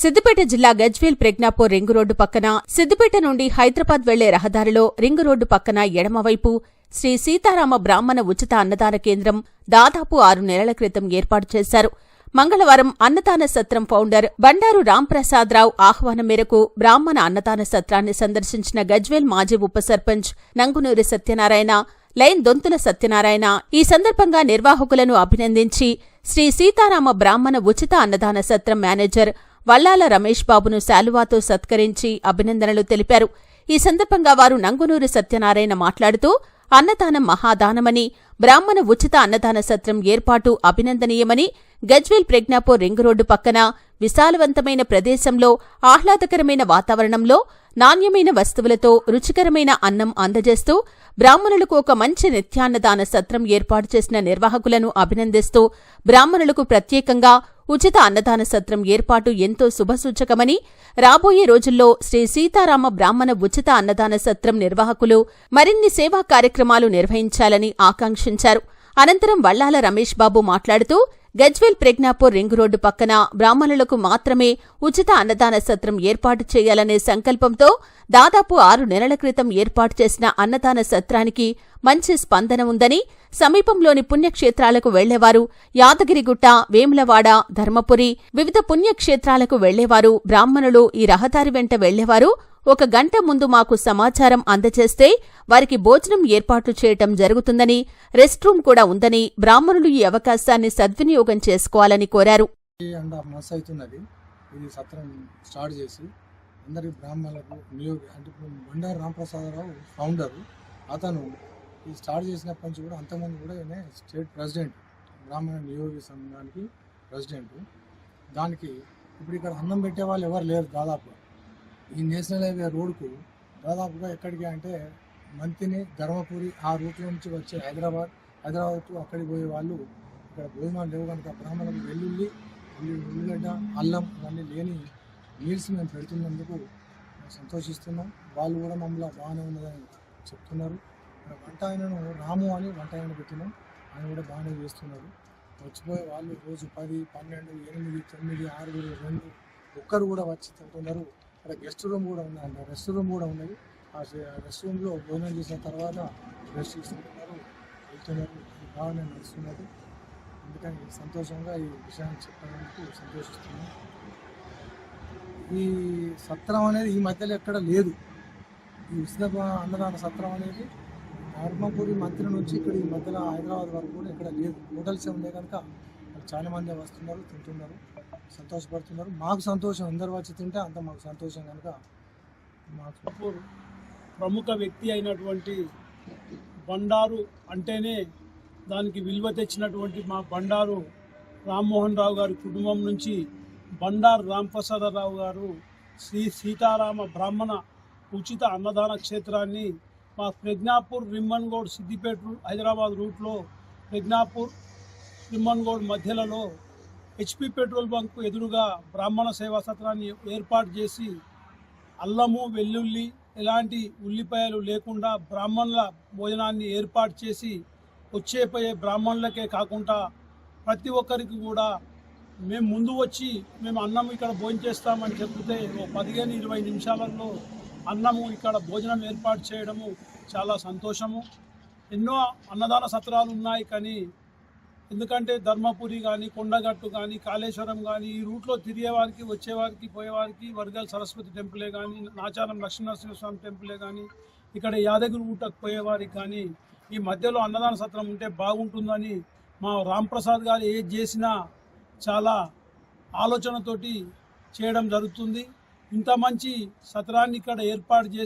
సిద్దిపేట జిల్లా Gajwel Pragnapur ring road పక్కన సిద్దిపేట నుండి హైదరాబాద్ వెళ్ళే రహదారిలో రింగు రోడ్డు పక్కన ఎడమవైపు శ్రీ సీతారామ బ్రాహ్మణ ఉచిత అన్నదాన కేంద్రం దాదాపు ఆరు నెలల క్రితం ఏర్పాటు చేశారు. మంగళవారం అన్నదాన సత్రం ఫౌండర్ బండారు రాంప్రసాదరావు ఆహ్వానం మేరకు బ్రాహ్మణ అన్నదాన సత్రాన్ని సందర్శించిన గజ్వేల్ మాజీ ఉప సర్పంచ్ నంగునూరి సత్యనారాయణ లైన్ దొంతుల సత్యనారాయణ ఈ సందర్భంగా నిర్వాహకులను అభినందించి శ్రీ సీతారామ బ్రాహ్మణ ఉచిత అన్నదాన సత్రం మేనేజర్ వల్లాల రమేష్ బాబును శాలువాతో సత్కరించి అభినందనలు తెలిపారు. ఈ సందర్భంగా వారు నంగునూరి సత్యనారాయణ మాట్లాడుతూ అన్నదానం మహాదానమని బ్రాహ్మణ ఉచిత అన్నదాన సత్రం ఏర్పాటు అభినందనీయమని గజ్వేల్ ప్రజ్ఞాపూర్ రింగ్ రోడ్డు పక్కన విశాలవంతమైన ప్రదేశంలో ఆహ్లాదకరమైన వాతావరణంలో నాణ్యమైన వస్తువులతో రుచికరమైన అన్నం అందజేస్తూ బ్రాహ్మణులకు ఒక మంచి నిత్యాన్నదాన సత్రం ఏర్పాటు చేసిన నిర్వాహకులను అభినందిస్తూ బ్రాహ్మణులకు ప్రత్యేకంగా ఉచిత అన్నదాన సత్రం ఏర్పాటు ఎంతో శుభసూచకమని రాబోయే రోజుల్లో శ్రీ సీతారామ బ్రాహ్మణ ఉచిత అన్నదాన సత్రం నిర్వాహకులు మరిన్ని సేవా కార్యక్రమాలు నిర్వహించాలని ఆకాంక్షించారు. అనంతరం వల్లాల రమేష్ బాబు మాట్లాడుతూ గజ్వేల్ ప్రజ్ఞాపూర్ రింగ్ రోడ్డు పక్కన బ్రాహ్మణులకు మాత్రమే ఉచిత అన్నదాన సత్రం ఏర్పాటు చేయాలనే సంకల్పంతో దాదాపు ఆరు నెలల క్రితం ఏర్పాటు చేసిన అన్నదాన సత్రానికి మంచి స్పందన ఉందని సమీపంలోని పుణ్యక్షేత్రాలకు వెళ్ళేవారు యాదగిరిగుట్ట వేములవాడ ధర్మపురి వివిధ పుణ్యక్షేత్రాలకు వెళ్ళేవారు బ్రాహ్మణులు ఈ రహదారి వెంట వెళ్ళేవారు. ఒక గంట ముందు మాకు సమాచారం అందజేస్తే వారికి భోజనం ఏర్పాట్లు చేయటం జరుగుతుందని రెస్ట్ రూమ్ కూడా ఉందని బ్రాహ్మణులు ఈ అవకాశాన్ని సద్వినియోగం చేసుకోవాలని కోరారు. ఇది సత్రం స్టార్ట్ చేసి అందరి బ్రాహ్మణులకు నియోగ అంటే ఇప్పుడు బండారు రామప్రసాదరావు ఫౌండర్ అతను ఇది స్టార్ట్ చేసినప్పటి నుంచి కూడా అంతమంది కూడా ఈయన స్టేట్ ప్రెసిడెంట్ బ్రాహ్మణ నియోగ సంఘానికి ప్రెసిడెంట్. దానికి ఇప్పుడు ఇక్కడ అన్నం పెట్టే వాళ్ళు ఎవరు లేరు దాదాపు. ఈ నేషనల్ హైవే రోడ్కు దాదాపుగా ఎక్కడికి అంటే మంతిని ధర్మపురి ఆ రూట్లో నుంచి వచ్చే హైదరాబాద్ హైదరాబాద్ టు అక్కడికి పోయే వాళ్ళు ఇక్కడ భోజనాలు లేవు కనుక బ్రాహ్మణులకు వెల్లుల్లి ఉల్లిగడ్డ అల్లం ఇవన్నీ లేని మీల్స్ మేము పెడుతున్నందుకు సంతోషిస్తున్నాం. వాళ్ళు కూడా మమ్మల్ని బాగానే ఉన్నదని చెప్తున్నారు. ఇక్కడ వంట ఆయనను రాము అని వంట ఆయన పెట్టినాం. ఆయన కూడా బాగానే చేస్తున్నారు. వచ్చిపోయే వాళ్ళు రోజు పది పన్నెండు ఎనిమిది తొమ్మిది ఆరుగురు రెండు ఒక్కరు కూడా వచ్చి తింటున్నారు. అక్కడ గెస్ట్ రూమ్ కూడా ఉన్నది రెస్ట్ రూమ్ కూడా ఉన్నది ఆ రెస్ట్ రూమ్లో భోజనం చేసిన తర్వాత రెస్ట్ తీసుకుంటున్నారు. వెళ్తున్నారు. బాగానే నడుస్తున్నది. అందుకని సంతోషంగా ఈ విషయాన్ని చెప్పడానికి సంతోషిస్తున్నాను. ఈ సత్రం అనేది ఈ మధ్యలో ఎక్కడ లేదు. ఈ ఉచిత అన్నదాన సత్రం అనేది ధర్మపురి మంత్రి నుంచి ఇక్కడ ఈ మధ్యలో హైదరాబాద్ వరకు కూడా ఇక్కడ లేదు. హోటల్స్ ఉండే కనుక వాళ్ళు చాలా మంది వస్తున్నారు తింటున్నారు సంతోషపడుతున్నారు. మాకు సంతోషం అందరు వచ్చి తింటే అంత మాకు సంతోషం కనుక మాకు. ప్రముఖ వ్యక్తి అయినటువంటి బండారు అంటేనే దానికి విలువ తెచ్చినటువంటి మా బండారు రామ్మోహన్ రావు గారి కుటుంబం నుంచి బండారు రాంప్రసాదరావు గారు శ్రీ సీతారామ బ్రాహ్మణ ఉచిత అన్నదాన క్షేత్రాన్ని మా ప్రజ్ఞాపూర్ రిమ్మన్గౌడ్ సిద్దిపేట హైదరాబాద్ రూట్లో ప్రజ్ఞాపూర్ తిమ్మన్గౌడ్ మధ్యలలో హెచ్పి పెట్రోల్ బంక్ ఎదురుగా బ్రాహ్మణ సేవా సత్రాన్ని ఏర్పాటు చేసి అల్లము వెల్లుల్లి ఎలాంటి ఉల్లిపాయలు లేకుండా బ్రాహ్మణుల భోజనాన్ని ఏర్పాటు చేసి వచ్చేపోయే బ్రాహ్మణులకే కాకుండా ప్రతి ఒక్కరికి కూడా మేము ముందు వచ్చి మేము అన్నం ఇక్కడ భోజనం చేస్తామని చెప్తే ఓ పదిహేను ఇరవై నిమిషాలలో అన్నము ఇక్కడ భోజనం ఏర్పాటు చేయడము చాలా సంతోషము. ఎన్నో అన్నదాన సత్రాలు ఉన్నాయి కానీ ఎందుకంటే ధర్మపురి కానీ కొండగట్టు కానీ కాళేశ్వరం కానీ ఈ రూట్లో తిరిగేవారికి వచ్చేవారికి పోయేవారికి వర్గాల సరస్వతి టెంపులే కానీ నాచారం లక్ష్మీనరసింహస్వామి టెంపులే కానీ ఇక్కడ యాదగిరి ఊటకు పోయేవారికి కానీ ఈ మధ్యలో అన్నదాన సత్రం ఉంటే బాగుంటుందని మా రాంప్రసాద్ గారు ఏది చేసినా చాలా ఆలోచనతోటి చేయడం జరుగుతుంది. ఇంత మంచి సత్రాన్ని ఇక్కడ ఏర్పాటు చేసి